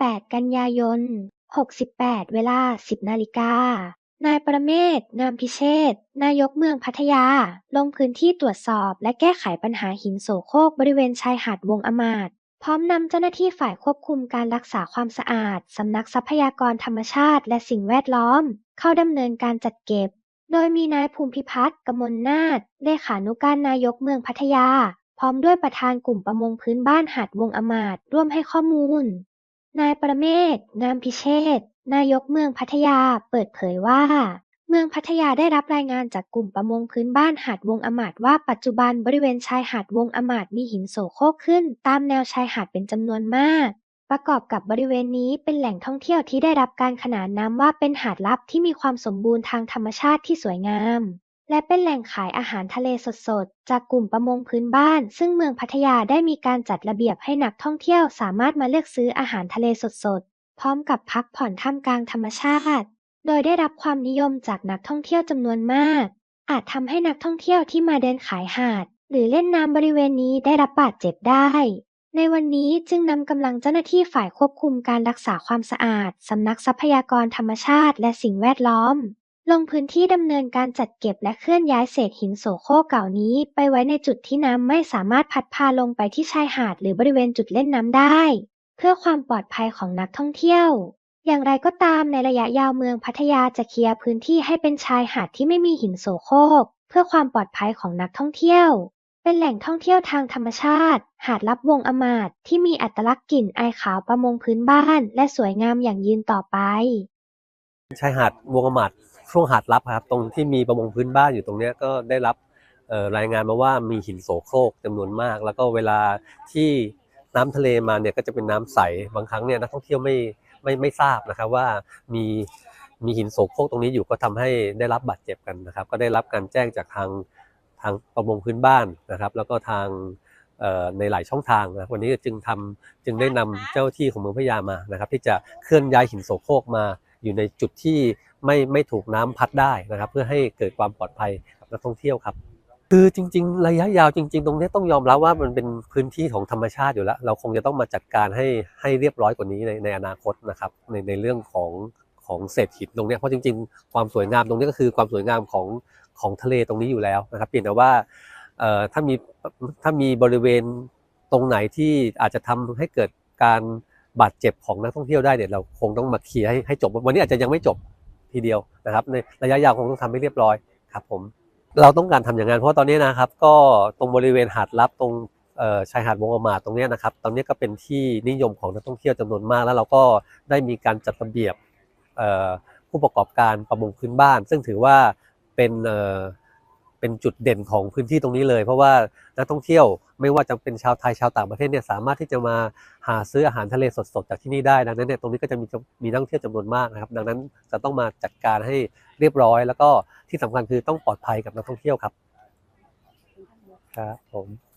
18กันยายน68เวลา10นาฬิกา นายประเมศงามพิเชษ นายกเมืองพัทยา ลงพื้นที่ตรวจสอบและแก้ไขปัญหาหินโสโครกบริเวณชายหาดวงอมาตพร้อมนำเจ้าหน้าที่ฝ่ายควบคุมการรักษาความสะอาด สำนักทรัพยากรธรรมชาติและสิ่งแวดล้อม เข้าดำเนินการจัดเก็บ โดยมีนายภูมิพิพัฒน์กมลนาถเลขานุการนายกเมืองพัทยา พร้อมด้วยประธานกลุ่มประมงพื้นบ้านหาดวงอมาตร่วมให้ข้อมูล นายประเมศงามพิเชษฐ์ นายกเมืองพัทยา เปิดเผยว่า เมืองพัทยาได้รับรายงานจากกลุ่มประมงพื้นบ้านหาดวงอมาตว่าปัจจุบันบริเวณชายหาดวงอมาตมีหินโสโครกขึ้น ตามแนวชายหาดเป็นจำนวนมาก ประกอบกับบริเวณนี้เป็นแหล่งท่องเที่ยวที่ได้รับการขนานนามว่าเป็นหาดลับที่มีความสมบูรณ์ทางธรรมชาติที่สวยงาม และเป็นแหล่งขายอาหารทะเลสด ๆ จากกลุ่มประมงพื้นบ้าน ซึ่งเมืองพัทยาได้มีการจัดระเบียบให้นักท่องเที่ยวสามารถมาเลือกซื้ออาหารทะเลสด ๆ พร้อมกับพักผ่อนท่ามกลางธรรมชาติ โดยได้รับความนิยมจากนักท่องเที่ยวจำนวนมาก อาจทำให้นักท่องเที่ยวที่มาเดินขายหาด หรือเล่นน้ำบริเวณนี้ได้รับบาดเจ็บได้ ในวันนี้จึงนำกำลังเจ้าหน้าที่ฝ่ายควบคุมการรักษาความสะอาดสำนักทรัพยากรธรรมชาติ และสิ่งแวดล้อม ลงพื้นที่ดำเนินการจัดเก็บและเคลื่อนย้ายเศษหินโสโครกเก่านี้ไปไว้ในจุดที่น้ำไม่สามารถพัดพาลงไปที่ชายหาดหรือบริเวณจุดเล่นน้ำได้ เพื่อความปลอดภัยของนักท่องเที่ยว อย่างไรก็ตามในระยะยาวเมืองพัทยาจะเคลียร์พื้นที่ให้เป็นชายหาดที่ไม่มีหินโสโครกเพื่อความปลอดภัยของนักท่องเที่ยว เป็นแหล่งท่องเที่ยวทางธรรมชาติ หาดลับวงอมาตที่มีอัตลักษณ์กลิ่นอายขาวประมงพื้นบ้าน และสวยงามอย่างยืนต่อไป ชายหาดวงอมาด ช่วงหาดลับครับ ตรงที่มีประมงพื้นบ้านอยู่ตรงนี้ก็ได้รับรายงานมาว่ามีหินโสโครกจำนวนมาก แล้วก็เวลาที่น้ำทะเลมาเนี่ยก็จะเป็นน้ำใสบางครั้งเนี่ยนักท่องเที่ยวไม่ไม่ไม่ทราบนะครับว่ามีมีหินโสโครกตรงนี้อยู่ก็ทำให้ได้รับบาดเจ็บกันนะครับ ก็ได้รับการแจ้งจากทางทางประมงพื้นบ้านนะครับ แล้วก็ทางในหลายช่องทางนะวันนี้จึงทำจึงได้นำเจ้าที่ของเมืองพัทยามานะครับ ที่จะเคลื่อนย้ายหินโสโครกมาอยู่ในจุดที่ ไม่ไม่ถูกน้ำพัดได้นะครับ เพื่อให้เกิดความปลอดภัยกับนักท่องเที่ยวครับคือจริง ๆ ระยะยาวจริง ๆ ตรงนี้ต้องยอมรับว่ามันเป็นพื้นที่ของธรรมชาติอยู่แล้ว เราคงจะต้องมาจัดการให้ให้เรียบร้อยกว่านี้ในในอนาคตนะครับในในเรื่องของของเศษหินตรงเนี้ยเพราะจริง ๆ ความสวยงามตรงนี้ก็คือความสวยงามของของทะเลตรงนี้อยู่แล้วนะครับเพียงแต่ว่าเอ่อถ้ามีถ้ามีบริเวณตรงไหนที่อาจจะทำให้เกิดการบาดเจ็บของนักท่องเที่ยวได้เนี่ยเราคงต้องมาเคลียร์ให้ให้จบวันนี้อาจจะยังไม่จบ ทีเดียวนะครับ ในระยะยาวคงต้องทำให้เรียบร้อยครับผมเราต้องการทำอย่างนั้นเพราะตอนนี้นะครับ ก็ตรงบริเวณหาดลับตรงชายหาดวงอมาตรงเนี้ยนะครับ ตอนนี้ก็เป็นที่นิยมของนักท่องเที่ยวจำนวนมาก แล้วเราก็ได้มีการจัดระเบียบผู้ประกอบการประมงพื้นบ้าน ซึ่งถือว่าเป็น เป็นจุดเด่นของพื้นที่ตรงนี้เลย เพราะว่านักท่องเที่ยวไม่ว่าจะเป็นชาวไทยชาวต่างประเทศเนี่ยสามารถที่จะมาหาซื้ออาหารทะเลสดๆจากที่นี่ได้ ดังนั้นเนี่ยตรงนี้ก็จะมีมีนักท่องเที่ยวจำนวนมากนะครับดังนั้นจะต้องมาจัดการให้เรียบร้อย แล้วก็ที่สำคัญคือต้องปลอดภัยกับนักท่องเที่ยวครับครับผม